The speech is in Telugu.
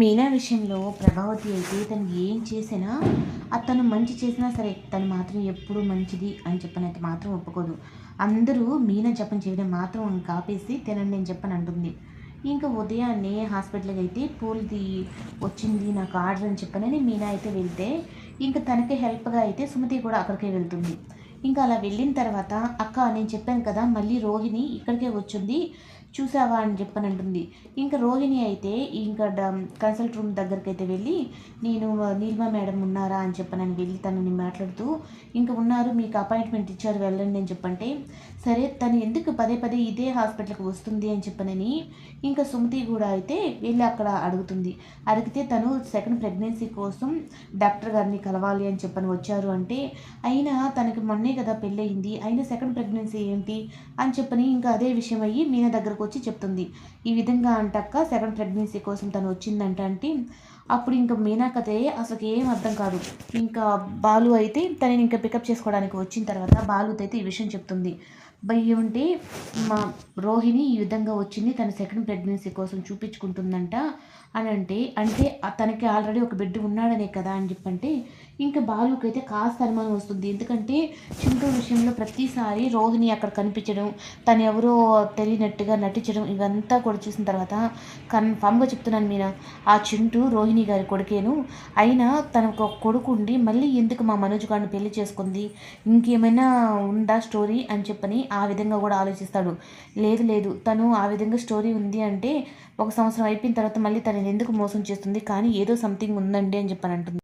మీనా విషయంలో ప్రభావతి అయితే తను ఏం చేసినా అతను మంచి చేసినా సరే తను మాత్రం ఎప్పుడు మంచిది అని చెప్పనైతే మాత్రం ఒప్పుకోదు. అందరూ మీనా జపం చేయడం మాత్రం కాపేసి తినని తినండి చెప్పని అంటుంది. ఇంకా ఉదయాన్నే హాస్పిటల్కి అయితే పూలది వచ్చింది నాకు ఆర్డర్ అని చెప్పనని మీనా అయితే వెళ్తే ఇంకా తనకి హెల్ప్గా అయితే సుమతి కూడా అక్కడికే వెళ్తుంది. ఇంకా అలా వెళ్ళిన తర్వాత అక్క నేను చెప్పాను కదా మళ్ళీ రోహిణి ఇక్కడికే వచ్చింది చూసావా అని చెప్పని అంటుంది ఇంకా రోహిణి అయితే ఇంకా కన్సల్ట్ రూమ్ దగ్గరికి అయితే వెళ్ళి నేను నీలిమా మేడం ఉన్నారా అని చెప్పనని వెళ్ళి తనని మాట్లాడుతూ ఇంకా ఉన్నారు మీకు అపాయింట్మెంట్ ఇచ్చారు వెళ్ళండి అని చెప్పంటే సరే తను ఎందుకు పదే పదే ఇదే హాస్పిటల్కి వస్తుంది అని చెప్పనని ఇంకా సుమతి కూడా అయితే వెళ్ళి అక్కడ అడుగుతుంది. అడిగితే తను సెకండ్ ప్రెగ్నెన్సీ కోసం డాక్టర్ గారిని కలవాలి అని చెప్పని వచ్చారు అంటే అయినా తనకి మొన్నే కదా పెళ్ళయింది అయినా సెకండ్ ప్రెగ్నెన్సీ ఏంటి? అని చెప్పని ఇంకా అదే విషయం అయ్యి మీన దగ్గరకు వచ్చి చెప్తుంది. ఈ విధంగా అంటక్క సెకండ్ ప్రెగ్నెన్సీ కోసం తను వచ్చిందంట అంటే అప్పుడు ఇంకా మీనాకతే అసలు ఏం అర్థం కాదు. ఇంకా బాలు అయితే తనని ఇంకా పికప్ చేసుకోవడానికి వచ్చిన తర్వాత బాలుతో అయితే ఈ విషయం చెప్తుంది. భయం ఉంటే మా రోహిణి ఈ విధంగా వచ్చింది తన సెకండ్ ప్రెగ్నెన్సీ కోసం చూపించుకుంటుందంట అని అంటే అంటే తనకి ఆల్రెడీ ఒక బిడ్డ ఉన్నాడనే కదా అని చెప్పంటే ఇంకా బాలుకైతే కాస్త అనుమానం వస్తుంది. ఎందుకంటే చింటూ విషయంలో ప్రతిసారి రోహిణి అక్కడ కనిపించడం తను ఎవరో తెలియనట్టుగా నటించడం ఇవంతా కూడా చూసిన తర్వాత కన్ఫామ్గా చెప్తున్నాను మీనా ఆ చింటూ రోహిణి గారి కొడుకేను. అయినా తనకు ఒక కొడుకు ఉండి మళ్ళీ ఎందుకు మా మనోజ్ గారిని పెళ్ళి చేసుకుంది? ఇంకేమైనా ఉందా స్టోరీ? అని చెప్పని ఆ విధంగా కూడా ఆలోచిస్తాడు. లేదు లేదు. తను ఆ విధంగా స్టోరీ ఉంది అంటే ఒక సంవత్సరం అయిపోయిన తర్వాత మళ్ళీ తనని ఎందుకు మోసం చేస్తుంది? కానీ ఏదో సంథింగ్ ఉందండి అని చెప్పని అంటుంది.